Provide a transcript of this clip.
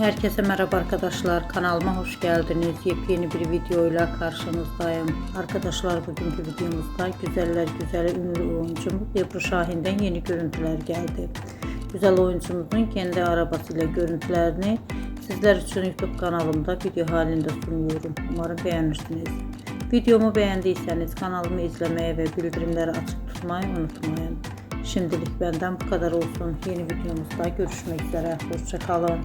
Herkese merhaba arkadaşlar. Kanalıma hoş geldiniz. Yepyeni bir videoyla karşınızdayım. Arkadaşlar bugünkü videomuzda güzeller güzeli ünlü oyuncumuz Ebru Şahin'den yeni görüntüler geldi. Güzel oyuncumuzun kendi arabasıyla görüntülerini sizler için YouTube kanalımda video halinde sunuyorum. Umarım beğenirsiniz. Videomu beğendiyseniz kanalımı izlemeye ve bildirimleri açık tutmayı unutmayın. Şimdilik benden bu kadar olsun. Yeni videomuzda görüşmek üzere. Hoşçakalın.